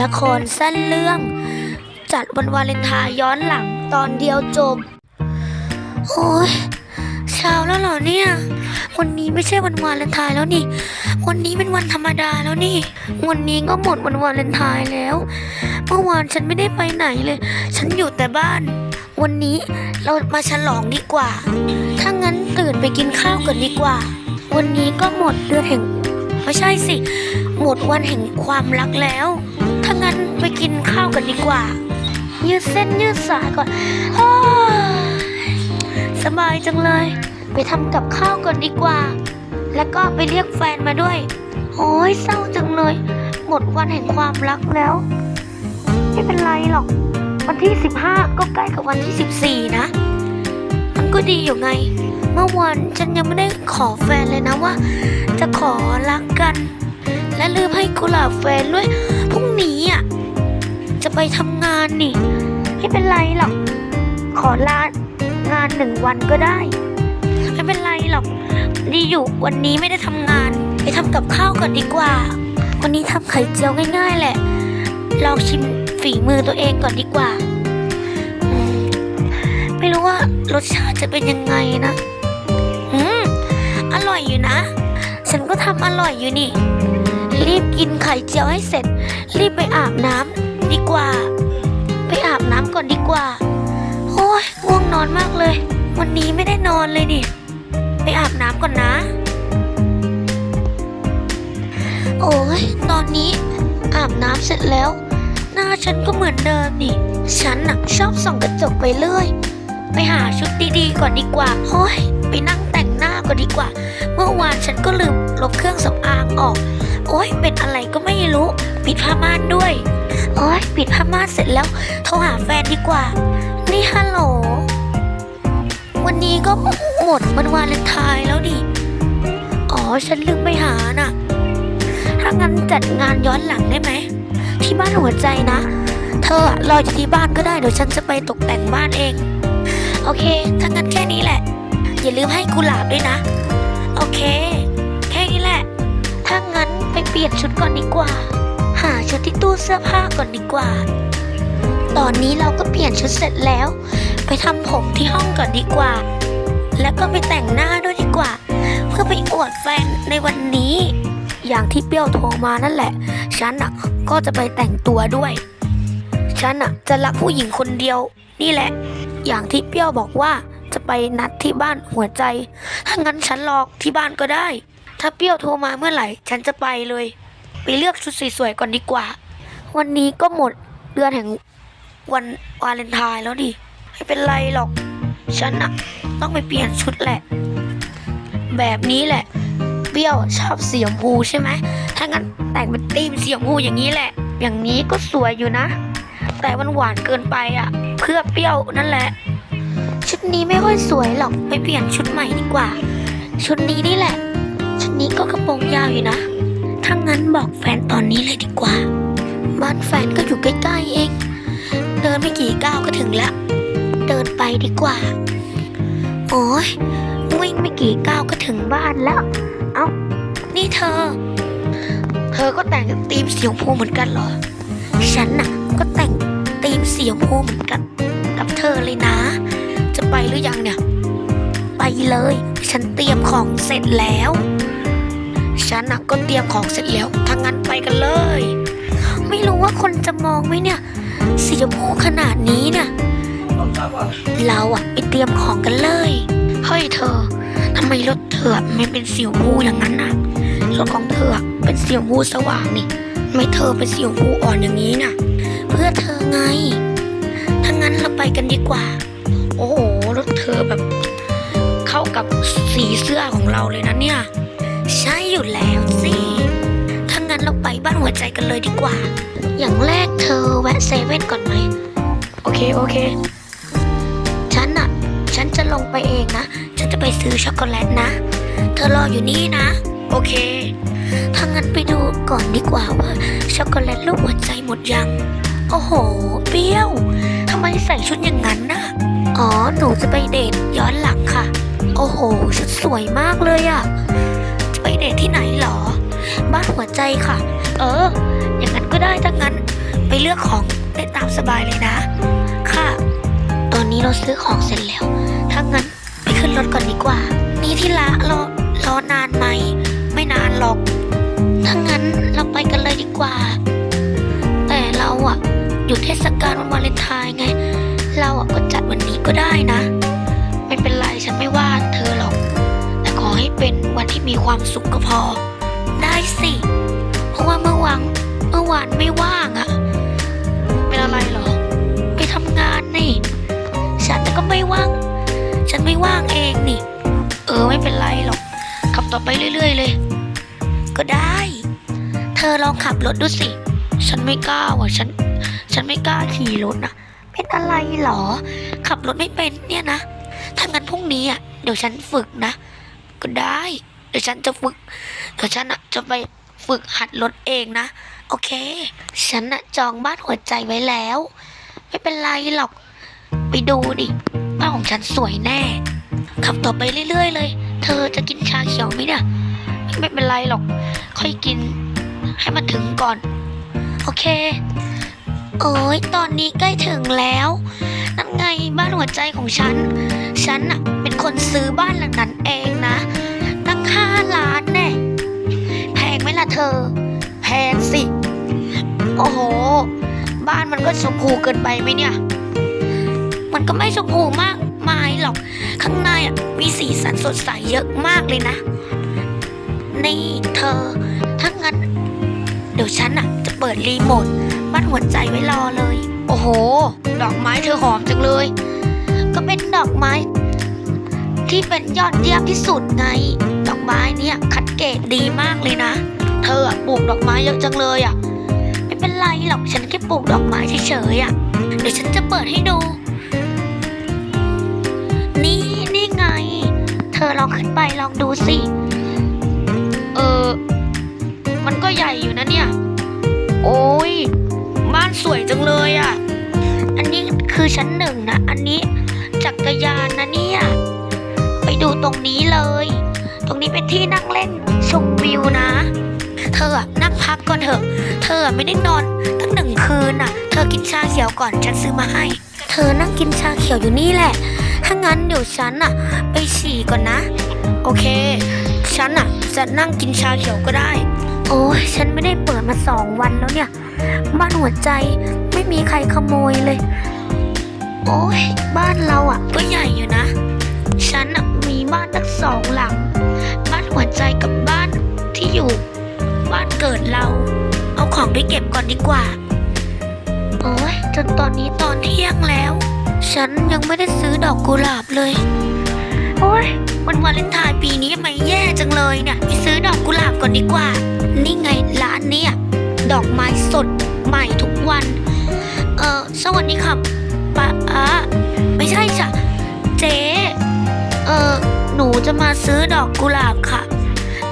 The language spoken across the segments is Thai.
ละครสั้นเรื่อง จัดวันวาเลนไทน์ย้อนหลังตอนเดียวจบ โอ้ยเช้าแล้วเหรอเนี่ย วันนี้ไม่ใช่วันวาเลนไทน์แล้วนี่ วันนี้เป็นวันธรรมดาแล้วนี่ วันนี้ก็หมดวันวาเลนไทน์แล้ว เมื่อวานฉันไม่ได้ไปไหนเลย ฉันอยู่แต่บ้าน วันนี้เรามาฉลองดีกว่า ถ้างั้นตื่นไปกินข้าวก่อนดีกว่า วันนี้ก็หมดเดือนแห่ง ไม่ใช่สิ หมดวันแห่งความรักแล้ว งั้นไปกินข้าวกันดีกว่า ยืดเส้นยืดสายก่อนอ้ยสบายจังเลย ไปทำกับข้าวก่อนดีกว่า แล้วก็ไปเรียกแฟนมาด้วย โอ้ยเศร้าจังเลย หมดวันแห่งความรักแล้ว ไม่เป็นไรหรอก วันที่ 15 ก็ใกล้กับวันที่ 14 นะ มันก็ดีอยู่ไง เมื่อวานฉันยังไม่ได้ขอแฟนเลยนะว่า จะขอรักกัน และลืมให้กุหลาบแฟนด้วยพ นี้อะ จะไปทำงานนี่ ไม่เป็นไรหรอก ขอลางานหนึ่งวันก็ได้ ไม่เป็นไรหรอก ดีอยู่วันนี้ไม่ได้ทำงาน ไปทำกับข้าวก่อนดีกว่า วันนี้ทำไข่เจียวง่าย ๆ แหละ ลองชิมฝีมือตัวเองก่อนดีกว่า ไม่รู้ว่ารสชาติจะเป็นยังไงนะ อืม อร่อยอยู่นะ ฉันก็ทำอร่อยอยู่นี่ รีบกินไข่เจียวให้เสร็จ รีบไปอาบน้ำดีกว่า ไปอาบน้ำก่อนดีกว่า โอ้ยง่วงนอนมากเลย วันนี้ไม่ได้นอนเลยนี่ ไปอาบน้ำก่อนนะ โอ้ยตอนนี้อาบน้ำเสร็จแล้ว หน้าฉันก็เหมือนเดิมนี่ ฉันน่ะชอบส่องกระจกไปเรื่อย ไปหาชุดดีๆก่อนดีกว่าโอ้ยไปนั่งแต่งหน้าก่อนดีกว่า เมื่อวานฉันก็ลืมลบเครื่องสำอางออก โอ้ยเป็นอะไรก็ไม่รู้ ปิดผ้าม่านด้วย โอ้ยปิดผ้าม่านเสร็จแล้วโทรหาแฟนดีกว่า นี่ฮัลโหล วันนี้ก็หมดวันวาเลนไทน์แล้วดิ อ๋อฉันลืมไปหาน่ะ ถ้างั้นจัดงานย้อนหลังได้ไหม ที่บ้านหัวใจนะ เธอรออยู่ที่บ้านก็ได้เดี๋ยวฉันจะไปตกแต่งบ้านเอง โอเค ถ้างั้นแค่นี้แหละ อย่าลืมให้กุหลาบด้วยนะ โอเค แค่นี้แหละ ถ้างั้น ไปเปลี่ยนชุดก่อนดีกว่า หาชุดที่ตู้เสื้อผ้าก่อนดีกว่า ตอนนี้เราก็เปลี่ยนชุดเสร็จแล้ว ไปทำผมที่ห้องก่อนดีกว่า แล้วก็ไปแต่งหน้าด้วยดีกว่า เพื่อไปอวดแฟนในวันนี้ อย่างที่เปรี้ยวโทรมานั่นแหละ ฉันอะก็จะไปแต่งตัวด้วย ฉันอะจะรักผู้หญิงคนเดียว นี่แหละ อย่างที่เปรี้ยวบอกว่าจะไปนัดที่บ้านหัวใจ ถ้างั้นฉันรอที่บ้านก็ได้ ถ้าเปรี้ยวโทรมาเมื่อไหร่ ฉันจะไปเลย ไปเลือกชุดสวยๆก่อนดีกว่า วันนี้ก็หมดเดือนแห่งวันวาเลนไทน์แล้วดิไม่เป็นไรหรอก ฉันอะต้องไปเปลี่ยนชุดแหละ แบบนี้แหละ เปรี้ยวชอบสีชมพูใช่ไหมถ้างั้นแต่งเป็นธีมสีชมพูอย่างนี้แหละ อย่างนี้ก็สวยอยู่นะ แต่มันหวานเกินไปอะเพื่อเปรี้ยวนั่นแหละ ชุดนี้ไม่ค่อยสวยหรอกไปเปลี่ยนชุดใหม่ดีกว่า ชุดนี้นี่แหละ นี้ก็กระโปรงยาวอยู่นะ ถ้างั้นบอกแฟนตอนนี้เลยดีกว่า บ้านแฟนก็อยู่ใกล้ๆเอง เดินไม่กี่ก้าวก็ถึงแล้วเดินไปดีกว่า โอ้ยวิ่งไม่กี่ก้าวก็ถึงบ้านแล้ว เอ้า นี่เธอ เธอก็แต่งธีมสีชมพูเหมือนกันเหรอ ฉันน่ะก็แต่งธีมสีชมพูเหมือนกันกับเธอเลยนะ จะไปหรือยังเนี่ย ไปเลย ฉันเตรียมของเสร็จแล้ว ฉันนะก็เตรียมของเสร็จแล้วถ้างั้นไปกันเลย ไม่รู้ว่าคนจะมองไหมเนี่ย สีชมพูขนาดนี้เนี่ย เราอะไปเตรียมของกันเลย เฮ้ยเธอทำไมรถเธอไม่เป็นสีชมพูอย่างนั้นน่ะรถของเธอเป็นสีชมพูสว่างนี่ ไม่เธอเป็นสีชมพูอ่อนอย่างนี้น่ะ เพื่อเธอไงถ้างั้นเราไปกันดีกว่า โอ้โหรถเธอแบบ เข้ากับสีเสื้อของเราเลยนะเนี่ย ใช่อยู่แล้วสิถ้างั้นเราไปบ้านหัวใจกันเลยดีกว่า อย่างแรกเธอแวะเซเว่นก่อนไหม โอเค โอเค ฉันอะฉันจะลงไปเองนะ ฉันจะไปซื้อช็อกโกแลตนะ เธอรออยู่นี่นะ โอเค ถ้างั้นไปดูก่อนดีกว่าว่า ช็อกโกแลตรูปหัวใจหมดยัง โอ้โห เปรี้ยวทำไมใส่ชุดอย่างนั้นนะอ๋อ หนูจะไปเดทย้อนหลังค่ะ โอ้โห ชุดสวยมากเลยอะจะ ไปเดทที่ไหนหรอ บ้านหัวใจค่ะ เออ อย่างนั้นก็ได้ถ้างั้นไปเลือกของได้ตามสบายเลยนะ ค่ะ ตอนนี้เราซื้อของเสร็จแล้ว ถ้างั้นไปขึ้นรถก่อนดีกว่า นี่ที่ละรอรอนานไหม ไม่นานหรอก ถ้างั้นเราไปกันเลยดีกว่า แต่เราอะอยู่เทศกาลวันวาเลนไทน์ไง เราอะก็จัดวันนี้ก็ได้นะ มีความสุขก็พอ ได้สิ เพราะว่าเมื่อวานเมื่อวานไม่ว่างอะเป็นอะไรหรอ ไปทำงานนี่ ฉันก็ไม่ว่าง ฉันไม่ว่างเองนี่ เออไม่เป็นไรหรอก ขับต่อไปเรื่อย ๆ เลย ก็ได้ เธอลองขับรถดูสิ ฉันไม่กล้าว่ะ ฉัน ฉันไม่กล้าขี่รถนะเป็นอะไรหรอ ขับรถไม่เป็นเนี่ยนะถ้างั้นพรุ่งนี้อะ เดี๋ยวฉันฝึกนะ ก็ได้ เดี๋ยวฉันจะฝึกเดี๋ยวฉันอะจะไปฝึกหัดรถเองนะ โอเค ฉันอะจองบ้านหัวใจไว้แล้ว ไม่เป็นไรหรอก ไปดูดิ บ้านของฉันสวยแน่ ขับต่อไปเรื่อยๆเลย เธอจะกินชาเขียวไหมเนี่ย ไม่เป็นไรหรอก ค่อยกิน ให้มันถึงก่อน โอเค โอ้ยตอนนี้ใกล้ถึงแล้วนั่นไงบ้านหัวใจของฉัน ฉันน่ะเป็นคนซื้อบ้านหลังนั้นเองนะ ห้าล้านแน่แพงไหมล่ะเธอ แพงสิ โอ้โห บ้านมันก็ชมพูเกินไปไหมเนี่ย มันก็ไม่ชมพูมากมายหรอก ข้างในอะมีสีสันสดใสเยอะมากเลยนะ นี่เธอ ถ้างั้น เดี๋ยวฉันอะ จะเปิดรีโมทบ้านหัวใจไว้รอเลย โอ้โห ดอกไม้เธอหอมจังเลย ก็เป็นดอกไม้ที่เป็นยอดเยี่ยมที่สุดไง ไม้เนี่ยคัดเกรดดีมากเลยนะ เธอปลูกดอกไม้เยอะจังเลยอะ ไม่เป็นไรหรอกฉันแค่ปลูกดอกไม้เฉยๆอะ เดี๋ยวฉันจะเปิดให้ดู นี่นี่ไง เธอลองขึ้นไปลองดูสิ เออ มันก็ใหญ่อยู่นะเนี่ย โอ้ย บ้านสวยจังเลยอะ อันนี้คือชั้นหนึ่งนะ อันนี้จักรยานนะเนี่ย ไปดูตรงนี้เลย รงนี้เป็นที่นั่งเล่นชมวิวนะ เธอนั่งพักก่อนเถอะ เธอไม่ได้นอนตั้งหนึ่งคืนน่ะ เธอกินชาเขียวก่อนฉันซื้อมาให้ เธอนั่งกินชาเขียวอยู่นี่แหละ ถ้างั้นเดี๋ยวฉันอะไปฉี่ก่อนนะ โอเค ฉันอะจะนั่งกินชาเขียวก็ได้ โอ้ยฉันไม่ได้เปิดมาสองวันแล้วเนี่ยบ้านหัวใจไม่มีใครขโมยเลย โอ้ยบ้านเราอะก็ใหญ่อยู่นะ ฉันอะมีบ้านตั้งสองหลัง หัวใจกับบ้านที่อยู่ บ้านเกิดเรา เอาของไปเก็บก่อนดีกว่า โอ้ยจนตอนนี้ตอนเที่ยงแล้ว ฉันยังไม่ได้ซื้อดอกกุหลาบเลย โอ้ยวันวาเลนไทน์ปีนี้ทำไมแย่จังเลยเนี่ยไปซื้อดอกกุหลาบก่อนดีกว่า นี่ไงร้านเนี่ย ดอกไม้สดใหม่ทุกวัน เออสวัสดีค่ะป้า หนูจะมาซื้อดอกกุหลาบค่ะ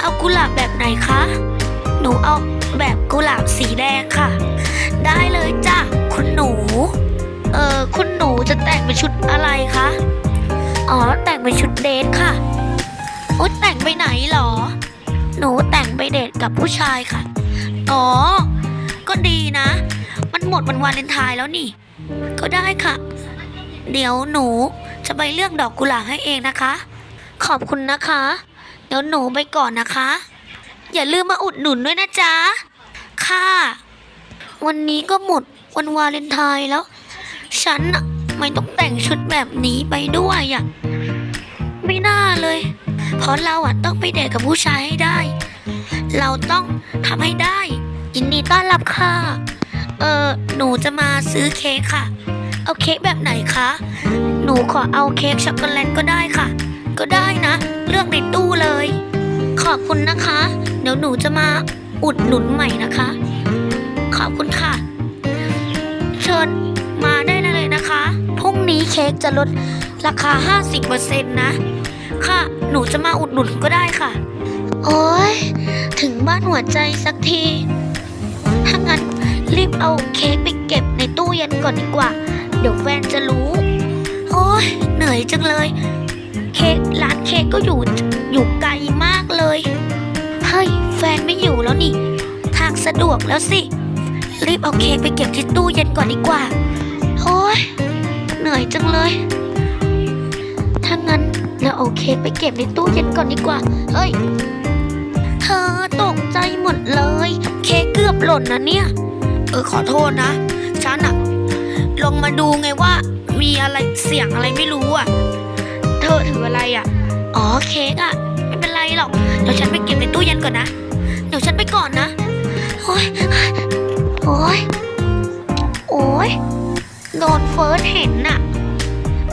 เอากุหลาบแบบไหนคะ หนูเอาแบบกุหลาบสีแดงค่ะ ได้เลยจ้ะคุณหนู เออคุณหนูจะแต่งเป็นชุดอะไรคะ อ๋อแต่งเป็นชุดเดทค่ะโอ๊ยแต่งไปไหนเหรอ หนูแต่งไปเดทกับผู้ชายค่ะ อ๋อ ก็ดีนะ มันหมดวันวาเลนไทน์แล้วนี่ ก็ได้ค่ะ เดี๋ยวหนูจะไปเลือกดอกกุหลาบให้เองนะคะ ขอบคุณนะคะ เดี๋ยวหนูไปก่อนนะคะ อย่าลืมมาอุดหนุนด้วยนะจ๊ะ ค่ะ วันนี้ก็หมดวันวาเลนไทน์แล้ว ฉันน่ะไม่ต้องแต่งชุดแบบนี้ไปด้วยอะไม่น่าเลย เพราะเราอะต้องไปเดทกับผู้ชายให้ได้ เราต้องทำให้ได้ ยินดีต้อนรับค่ะ เออหนูจะมาซื้อเค้กค่ะ เอาเค้กแบบไหนคะ หนูขอเอาเค้กช็อกโกแลตก็ได้ค่ะ ก็ได้นะ เลือกในตู้เลย ขอบคุณนะคะ เดี๋ยวหนูจะมาอุดหนุนใหม่นะคะ ขอบคุณค่ะ เชิญมาได้เลยนะคะ พรุ่งนี้เค้กจะลดราคา 50%นะ ค่ะ หนูจะมาอุดหนุนก็ได้ค่ะ โอ้ยถึงบ้านหัวใจสักที ถ้างั้นรีบเอาเค้กไปเก็บในตู้เย็นก่อนดีกว่า เดี๋ยวแฟนจะรู้ โอ้ยเหนื่อยจังเลย เค้กร้านเค้กก็อยู่อยู่ไกลมากเลย เฮ้ย แฟนไม่อยู่แล้วนี่ ทางสะดวกแล้วสิ รีบเอาเค้กไปเก็บที่ตู้เย็นก่อนดีกว่า โอ้ยเหนื่อยจังเลย ถ้างั้นเราเอาเค้กไปเก็บในตู้เย็นก่อนดีกว่า เฮ้ย เธอตกใจหมดเลย เค้กเกือบหล่นนะเนี่ย เออขอโทษนะ ฉันอะลงมาดูไงว่ามีอะไรเสียงอะไรไม่รู้อะ เธอถืออะไรอะ อ๋อเค้กอะ ไม่เป็นไรหรอก เดี๋ยวฉันไปเก็บในตู้เย็นก่อนนะ เดี๋ยวฉันไปก่อนนะ โอ้ยโอ้ยโอ้ยโดนเฟิร์สเห็นน่ะ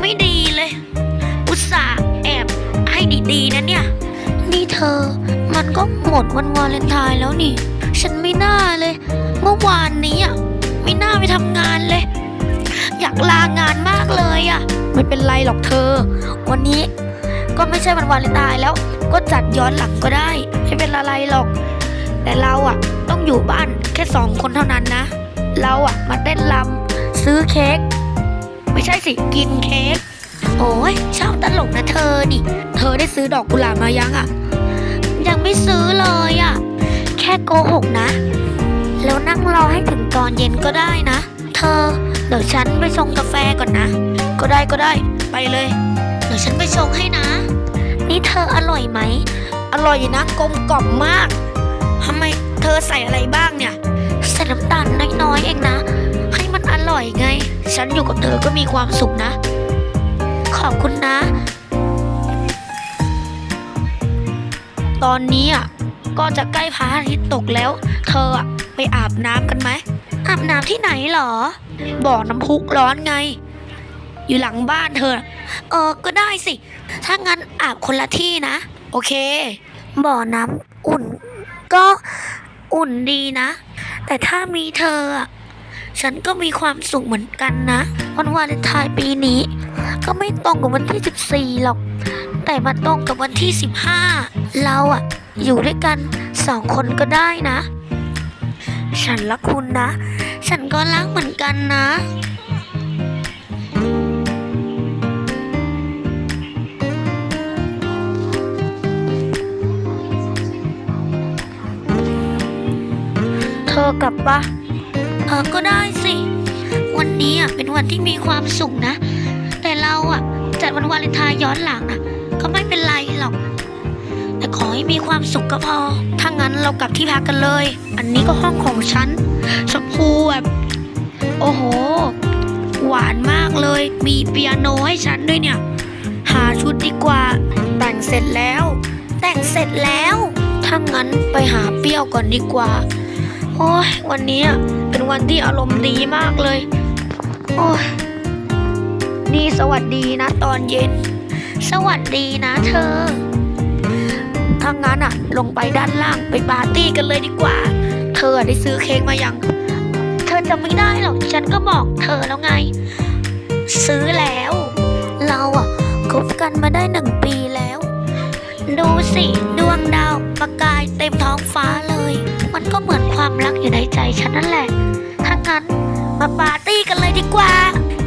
ไม่ดีเลย อุตส่าห์แอบให้ดีๆนะเนี่ย นี่เธอ มันก็หมดวันวาเลนไทน์แล้วนี่ ฉันไม่น่าเลย เมื่อวานนี้อะ ไม่น่าไปทำงานเลย อยากลางานมากเลยอะ ไม่เป็นไรหรอกเธอ วันนี้ก็ไม่ใช่วันวาเลนไทน์แล้วก็จัดย้อนหลังก็ได้ ไม่เป็นอะไรหรอก แต่เราอะต้องอยู่บ้านแค่สองคนเท่านั้นนะ เราอะมาเต้นรำซื้อเค้กไม่ใช่สิกินเค้กโอ้ยชอบตลกนะเธอนี่ เธอได้ซื้อดอกกุหลาบมายังอะ ยังไม่ซื้อเลยอะ แค่โกหกนะ แล้วนั่งรอให้ถึงตอนเย็นก็ได้นะ เธอ ดี๋ยวฉันไปชงกาแฟก่อนนะ ก็ได้ก็ได้ไปเลย เดี๋ยวฉันไปชงให้นะ นี่เธออร่อยไหม อร่อยนะกลมกล่อมมากทำไมเธอใส่อะไรบ้างเนี่ยใส่น้ำตาลน้อยๆเองนะ ให้มันอร่อยไง ฉันอยู่กับเธอก็มีความสุขนะ ขอบคุณนะ ตอนนี้อะก็จะใกล้พระอาทิตย์ตกแล้ว เธออะไปอาบน้ำกันไหมอาบน้ำที่ไหนเหรอ บ่อน้ำพุร้อนไง อยู่หลังบ้านเธอ เออ ก็ได้สิ ถ้างั้นอาบคนละที่นะ โอเค บ่อน้ำอุ่น ก็อุ่นดีนะ แต่ถ้ามีเธอ ฉันก็มีความสุขเหมือนกันนะ วันวาเลนไทน์ปีนี้ ก็ไม่ตรงกับวันที่ 14 หรอก แต่มาตรงกับวันที่ 15 เราอะอยู่ด้วยกันสองคนก็ได้นะ ฉันรักคุณนะ ฉันก็รักเหมือนกันนะ เธอกลับปะเออก็ได้สิ วันนี้อะเป็นวันที่มีความสุขนะ แต่เราอะจัดวันวาเลนไทน์ย้อนหลังนะก็ไม่เป็นไรหรอก แต่ขอให้มีความสุขก็พอ ถ้างั้นเรากลับที่พักกันเลย อันนี้ก็ห้องของฉัน ชมพูแบบโอ้โห หวานมากเลย มีเปียโนให้ฉันด้วยเนี่ย หาชุดดีกว่า แต่งเสร็จแล้ว แต่งเสร็จแล้ว ถ้างั้นไปหาเปรี้ยวก่อนดีกว่า โอ้ยวันนี้เป็นวันที่อารมณ์ดีมากเลย โอ้ยนี่สวัสดีนะตอนเย็น สวัสดีนะเธอ ถ้างั้นอะลงไปด้านล่างไปปาร์ตี้กันเลยดีกว่า อได้ซื้อเค้กมายัง เธอจะไม่ได้หรอกฉันก็บอกเธอแล้วไง ซื้อแล้ว เราอะคบกันมาได้หนึ่งปีแล้ว ดูสิดวงดาวประกายเต็มท้องฟ้าเลย มันก็เหมือนความรักอยู่ในใจฉันนั่นแหละถ้างั้นมาปาร์ตี้กันเลยดีกว่า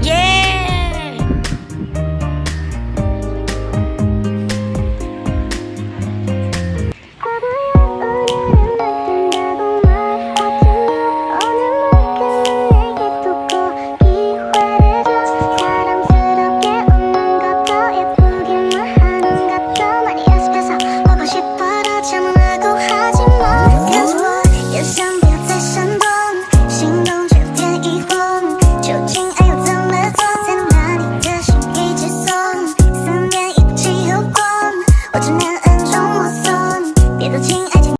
เย้